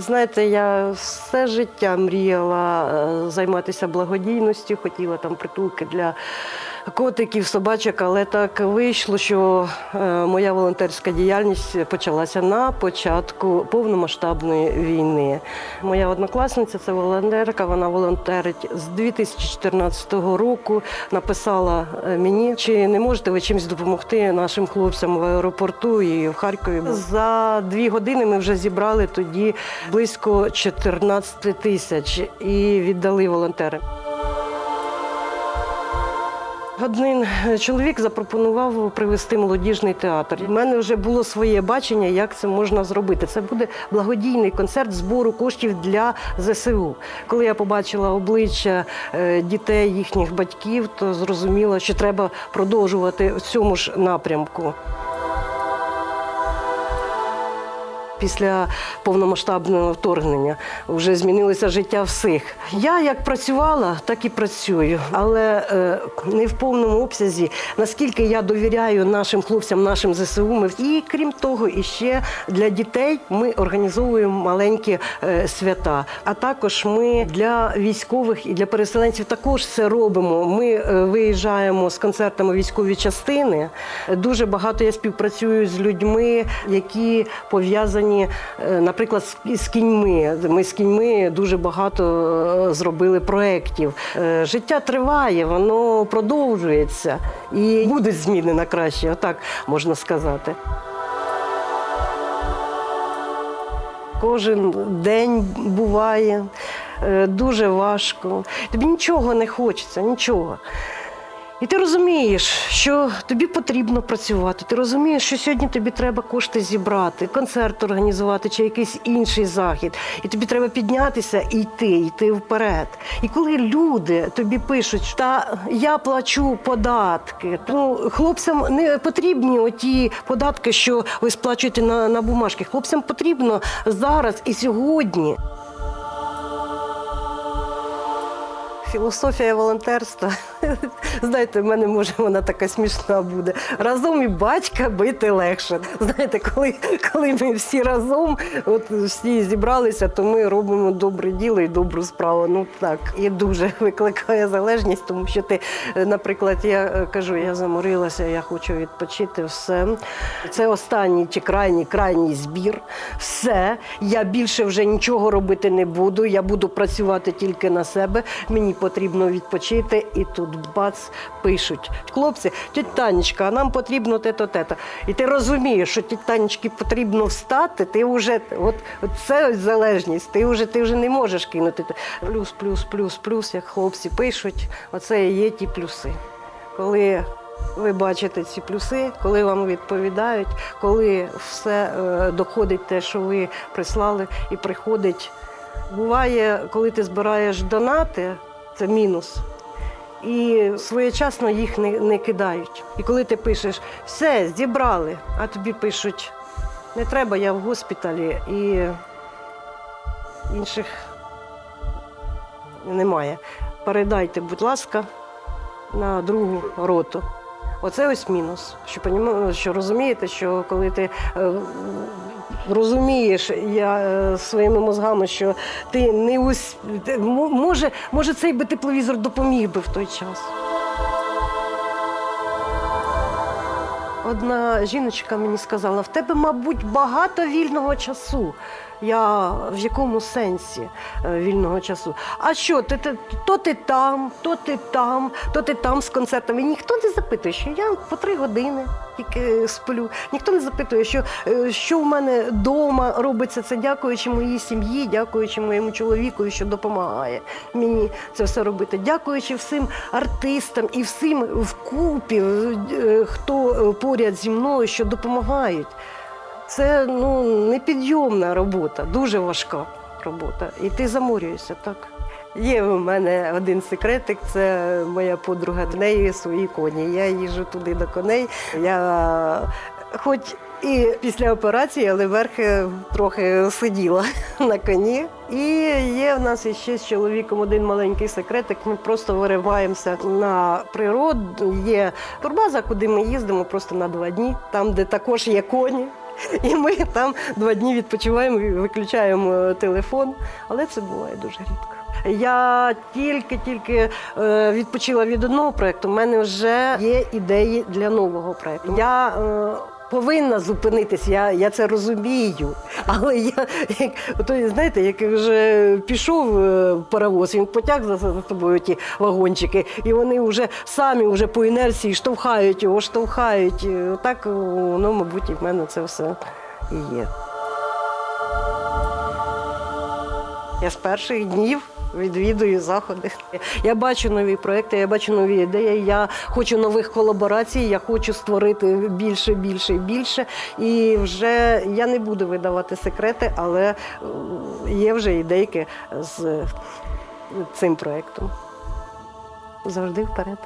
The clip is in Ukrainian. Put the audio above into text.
Знаєте, я все життя мріяла е, займатися благодійністю, хотіла там притулки для котиків, собачок, але так вийшло, що е, моя волонтерська діяльність почалася на початку повномасштабної війни. Моя однокласниця це волонтерка, вона волонтерить з 2014 року. Написала е, мені, чи не можете ви чимось допомогти нашим хлопцям в аеропорту і в Харкові. За дві години ми вже зібрали тоді близько 14 тисяч і віддали волонтерам. Один чоловік запропонував привезти молодіжний театр. У мене вже було своє бачення, як це можна зробити. Це буде благодійний концерт збору коштів для ЗСУ. Коли я побачила обличчя е, дітей, їхніх батьків, то зрозуміла, що треба продовжувати в цьому ж напрямку. Після повномасштабного вторгнення вже змінилося життя всіх. Я як працювала, так і працюю, але е, не в повному обсязі. Наскільки я довіряю нашим хлопцям, нашим ЗСУ, ми і крім того, і ще для дітей ми організовуємо маленькі е, свята. А також ми для військових і для переселенців також це робимо. Ми е, виїжджаємо з концертами військові частини. Дуже багато я співпрацюю з людьми, які пов'язані, е, наприклад, з- кіньми. Ми з кіньми дуже багато е, зробили проєктів. Е, Життя триває, воно продовжується і будуть зміни на краще, отак можна сказати. Кожен день буває дуже важко. Тобі нічого не хочеться, нічого. І ти розумієш, що тобі потрібно працювати. Ти розумієш, що сьогодні тобі треба кошти зібрати, концерт організувати чи якийсь інший захід. І тобі треба піднятися і йти, йти вперед. І коли люди тобі пишуть, та я плачу податки, ну хлопцям не потрібні оті податки, що ви сплачуєте на, на бумажки. Хлопцям потрібно зараз і сьогодні. Філософія волонтерства. Знаєте, в мене може вона така смішна буде. Разом і батька бити легше. Знаєте, коли, коли ми всі разом, от всі зібралися, то ми робимо добре діло і добру справу. Ну так, і дуже викликає залежність, тому що ти, е, наприклад, я е, кажу, я заморилася, я хочу відпочити, все. Це останній чи крайній, крайній збір. Все, я більше вже нічого робити не буду. Я буду працювати тільки на себе. Мені потрібно відпочити. І тут бац, пишуть. Хлопці, тіть Танечка, а нам потрібно те-то, те-то. І ти розумієш, що тіть Танечки потрібно встати, ти вже от, от це залежність, ти вже ти вже не можеш кинути. Плюс, плюс, плюс, плюс, як хлопці пишуть, оце і є ті плюси. Коли ви бачите ці плюси, коли вам відповідають, коли все е, доходить те, що ви прислали, і приходить. Буває, коли ти збираєш донати, це мінус. І своєчасно їх не, не кидають. І коли ти пишеш все, зібрали, а тобі пишуть, не треба, я в госпіталі і інших немає. Передайте, будь ласка, на другу роту. Оце ось мінус. Що, що розумієте, що коли ти е, розумієш я е, своїми мозгами, що ти не ус... може, може, цей би тепловізор допоміг би в той час. Одна жіночка мені сказала: в тебе, мабуть, багато вільного часу. Я в якому сенсі е, вільного часу? А що, ти, ти, то ти там, то ти там, то ти там з концертами. Ніхто не запитує, що я по три години тільки сплю. Ніхто не запитує, що, е, що в мене вдома робиться. Це дякуючи моїй сім'ї, дякуючи моєму чоловіку, що допомагає мені це все робити. Дякуючи всім артистам і всім вкупі, е, хто е, поряд зі мною, що допомагають. Це ну, непідйомна робота, дуже важка робота. І ти заморюєшся, так. Є у мене один секретик, це моя подруга. В неї свої коні. Я їжджу туди до коней. Я хоч і після операції, але верхи трохи сиділа на коні. І є в нас іще з чоловіком один маленький секретик. Ми просто вириваємося на природу. Є турбаза, куди ми їздимо просто на два дні, там, де також є коні. І ми там два дні відпочиваємо, виключаємо телефон, але це буває дуже рідко. Я тільки-тільки е, відпочила від одного проєкту. У мене вже є ідеї для нового проєкту. Я е, повинна зупинитись, я, я це розумію. Але я, як, то, знаєте, як вже пішов е, паровоз, він потяг за, собою ті вагончики, і вони вже самі вже по інерції штовхають його, штовхають. Так, воно, мабуть, і в мене це все і є. Я з перших днів відвідую заходи. Я бачу нові проекти, я бачу нові ідеї. Я хочу нових колаборацій, я хочу створити більше, більше і більше. І вже я не буду видавати секрети, але е, є вже ідейки з цим проектом. Завжди вперед.